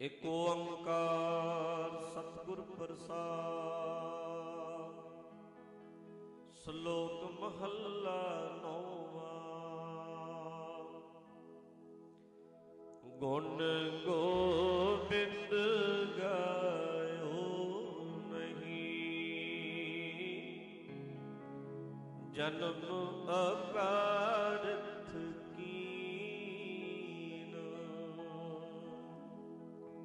ਇਕ ਓੰਕਾਰ ਸਤਿਗੁਰ ਪ੍ਰਸਾਦ। ਸ਼ਲੋਕ ਮਹੱਲਾ ਨੌਵਾਂ। ਗੁਣ ਗੋਬਿੰਦ ਗਾਇਓ ਨਹੀਂ। ਜਨਮ ਅਕਾਰਥ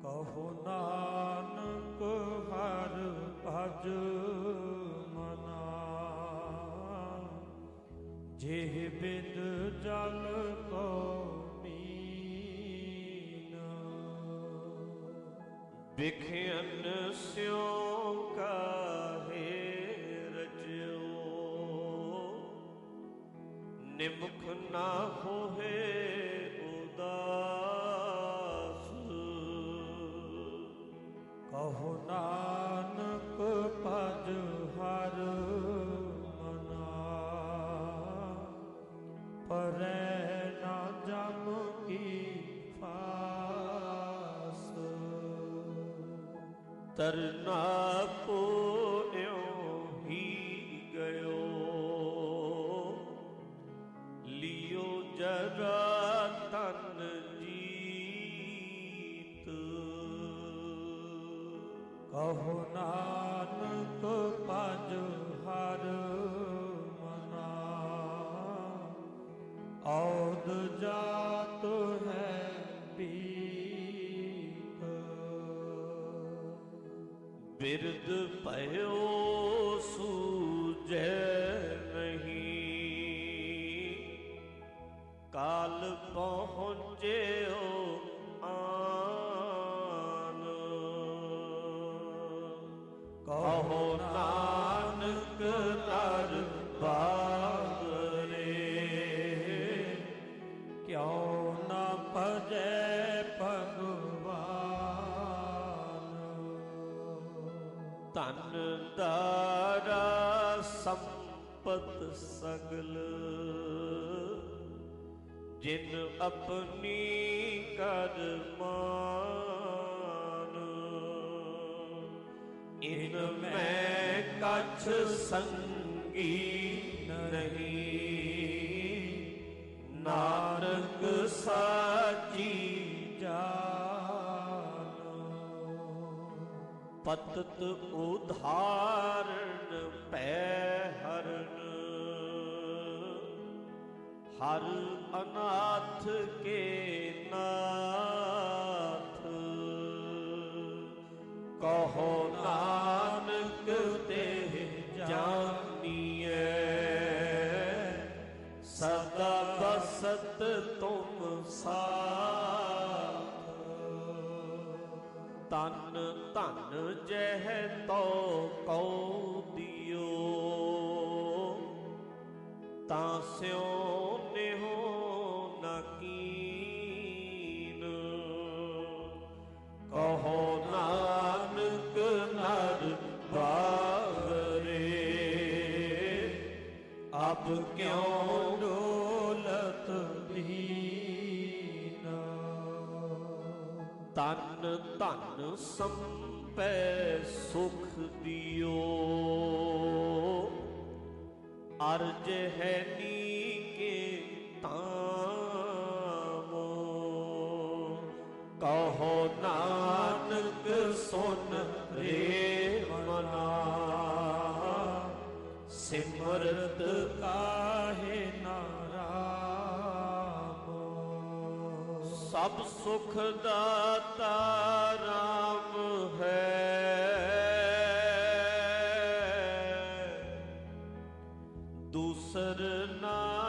ਕਹੋ ਨਾਨਕ ਹਰ ਭਜ ਮਨਾ। ਜਿਹ ਬਿਦ ਜਲ ਕੋ ਮੀਨ ਵਿਖਿਆਨ ਸਿਉ ਕਾਹੇ ਰਚਿਓ ਨਿਮਖ ਨਾ ਹੋਏ ਕਹੋ ਨਾਨਕ ਭਜ ਹਰ ਮਨਾ। ਪਰੈ ਨਾ ਜਮ ਕੀ ਫਾਸ। ਤਰਨਾ ਕੋਇਓ ਹੀ ਗਇਓ। ਲਿਓ ਜਰਾ ਕਹੋ ਨਾਨਕ ਭਜ ਹਰ ਮਨਾ। ਔਦ ਜਾਤ ਹੈ ਪੀਕ ਬਿਰਦ ਭਇਓ ਸੂਜੈ ਕਹੋ ਨਾਨਕ ਨਰ ਬਾਗਰੇ ਕਿਉ ਨ ਭਜੈ ਭਗਵਾਨ। ਧਨ ਦਾਰਾ ਸੰਪਤ ਸਗਲ। ਜਿਨ ਆਪਣੀ ਕਰ ਇਨ ਮੈਂ ਕਛ ਸੰਗੀ ਨਹੀਂ। ਨਾਨਕ ਸਾਚੀ ਜਾਨੋ। ਪਤਤ ਉਧਾਰਨ ਪੈ ਹਰਨ। ਹਰ ਅਨਾਥ ਕੇ ਨਾਥ। ਕਹੋ ਸਦਾ ਬਸਤ ਤੁਮ ਸਾਥ। ਤਨ ਧਨ ਜਹ ਤੋ ਕਉ ਦਿਓ। ਤਾਂ ਸਿਉ ਨਿਹੋ ਨ ਕੀਨ। ਕਹੋ ਨਾਨਕ ਨਰ ਬਾਵਰੇ ਅਬ ਕਿਉ ਤਨ ਧਨ ਸੰਪੈ ਸੁਖ ਦਿਓ। ਅਰਜ ਹੈ ਨੀਕੇ ਤਾਮੋ ਕਹੋ ਨਾਨਕ ਸੁਨ ਰੇ ਮਨਾ। ਸਿਮਰਤ ਸਭ ਸੁਖ ਦਾਤਾ ਰਾਮ ਹੈ। ਦੂਸਰ ਨਾ